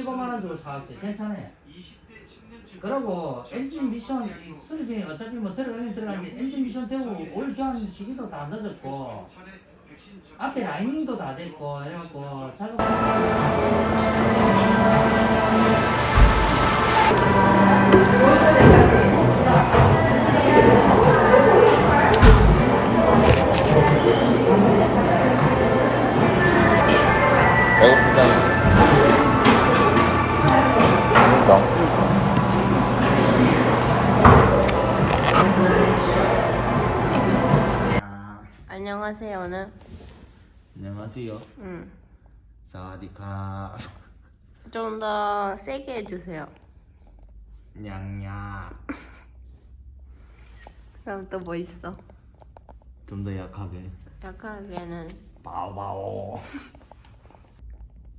15만 원 주고 사왔어요. 괜찮아요. 그리고 엔진 미션 수리비 어차피 뭐 들어가긴 들어가는데 엔진 미션 되고 올 교환 시기도 다 늦었고 앞에 라이닝도 다 됐고 해갖고 작업 안녕하세요는 안녕하세요. 음. 사와디카. 좀 더 세게 해주세요. 냥냥. 그럼 또 뭐 있어? 좀 더 약하게. 약하게는 바오바오.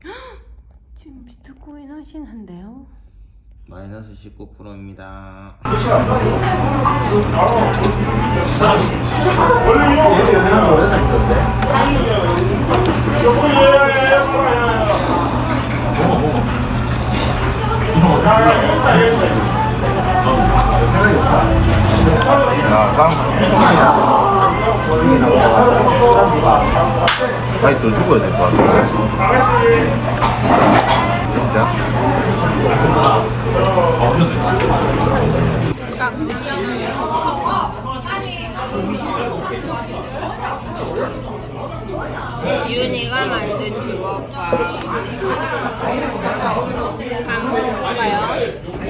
지금 비트코인 하시는데요? 마이너스 19%입니다. 아니 더 죽어야 될 것 같아. 진짜? 지윤이가 만든 주먹밥 밥 먹을까요?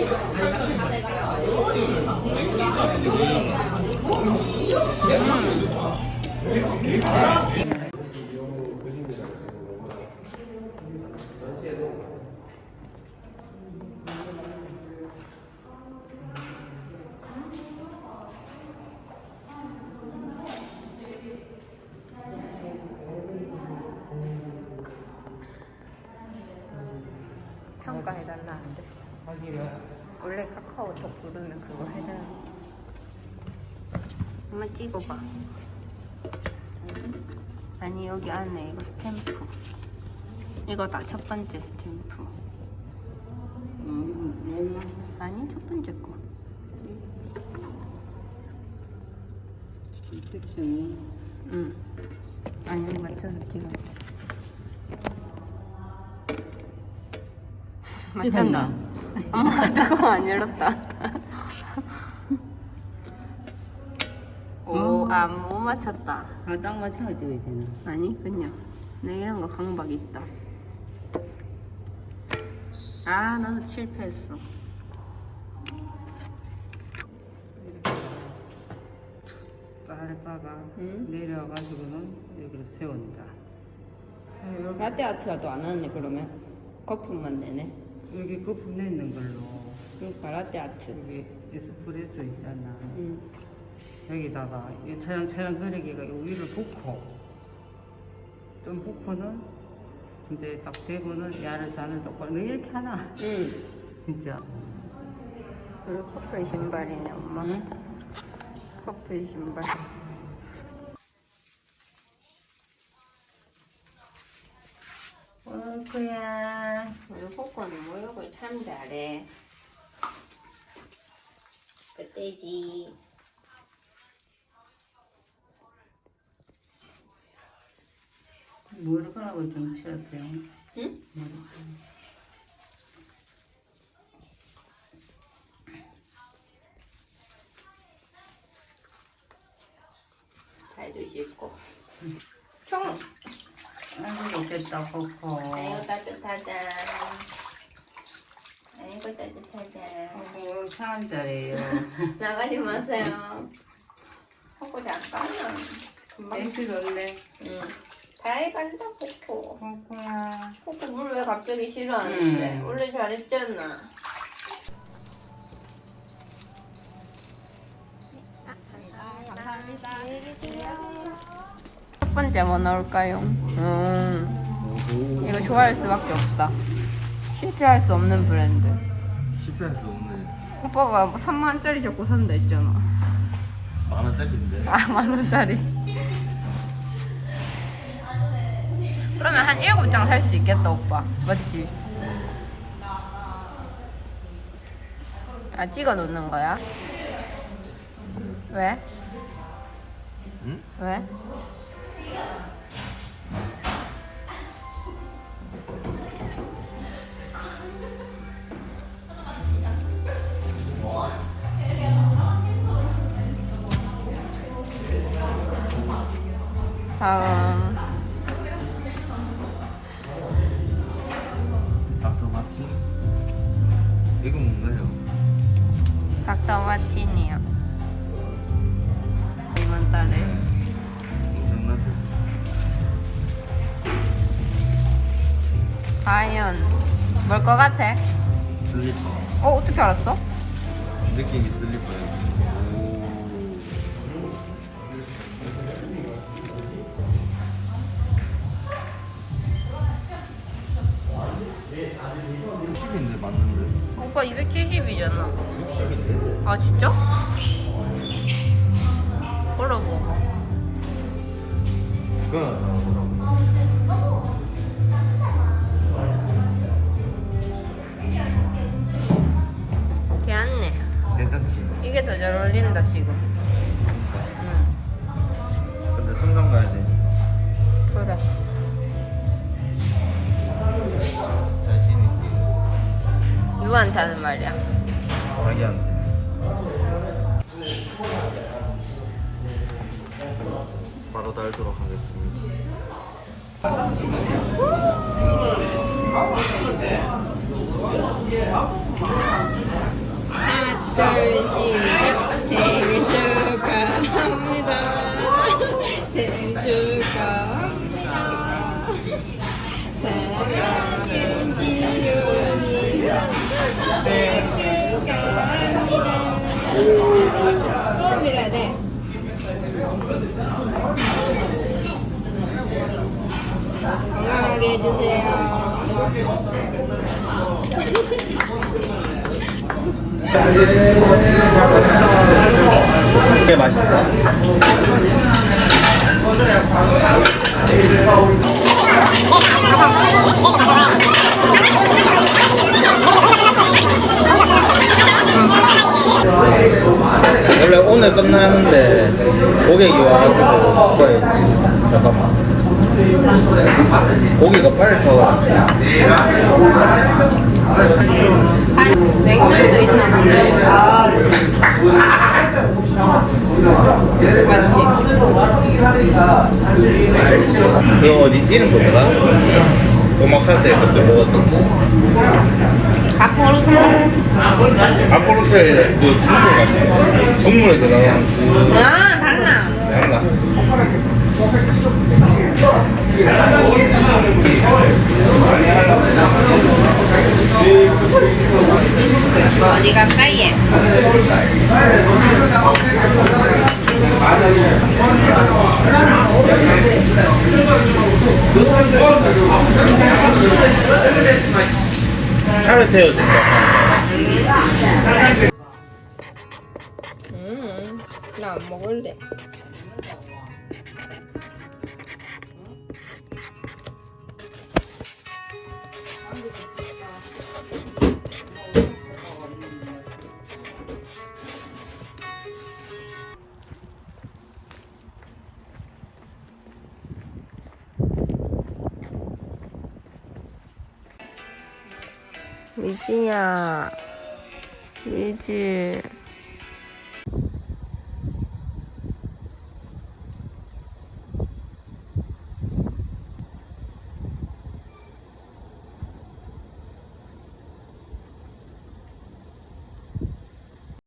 해달라는데 원래 카카오톡 부르면 그거 해달라. 한번 찍어봐. 아니 여기 안에 이거 스탬프. 이거다 첫 번째 스탬프. 아니 첫 번째 거. 섹션이 응. 아니 맞춰서 찍어 맞췄나? 엄마 잠깐만 안 열었다. 오, 아, 못 맞췄다. 아, 딱 맞춰가 찍어야 되나? 아니 그냥 내 이런 거 강박 있다. 아 나도 실패했어. 짧다가 응? 내려와가지고는 여기로 세운다. 자, 여기, 라떼 아트가 또안 왔네 그러면. 거품만 내네 여기 거품 내는 걸로 그러니까 라떼 아트 여기 에스프레소 있잖아. 응. 여기다가 이 거리기가 요 위를 붓고 좀 붓고는 이제 딱 대고는 야를 잔을 똑바로 너 이렇게 하나 응. 진짜 그리고 커플 신발이네 엄마 응? 커플 신발 옳구야 우리 코코는 잘해 그때지 머리카락을 좀 치웠어요. 응? 잘도 씻고 총! 아이고 좋겠다 코코. 아이고 따뜻하다 아이고 따뜻하다 코코 참 잘해요. 나가지 마세요 하고 잠깐만 금방 액실 없네. 응. 잘 간다 코코 코코야. 코코 물 왜 갑자기 싫어하는데 음. 원래 잘했잖아 첫 번째 뭐 나올까요? 음, 이거 좋아할 수밖에 없다. 실패할 수 없는 브랜드. 실패했어 오늘. 오빠가 3만 원짜리 적고 산다 했잖아 만 원짜리인데 아 만 원짜리 그러면 한 7장 살 수 있겠다 오빠 맞지? 아 찍어 놓는 거야? 왜? 응? 왜? 닥터 마틴이요. 이번 달에 장난들. 과연 뭘 것 같아? 슬리퍼. 어 어떻게 알았어? 느낌이 슬리퍼예요. 오빠 270이잖아. 60인데? 아 진짜? 하나, 둘, 시작. 생일 축하합니다. 생일 축하합니다. 사랑하는 지윤이 생일 축하합니다. 빌어야 돼. 건강 하게 해주세요. 이게 맛있어? 원래 오늘 끝나는데 고객이 와가지고 먹어야지 잠깐만 고기가 빨리 타와 냉면도 있나. 이거 어디 이름 뭐더라? 오마카세 그때 먹었던 앞으로 아포로스에 그 중국 같은 거 동물에 들어가는 그아 달라. 양가 어디 가까이에? 차를 진짜 음, 나 안 먹을래. 미지야, 미지.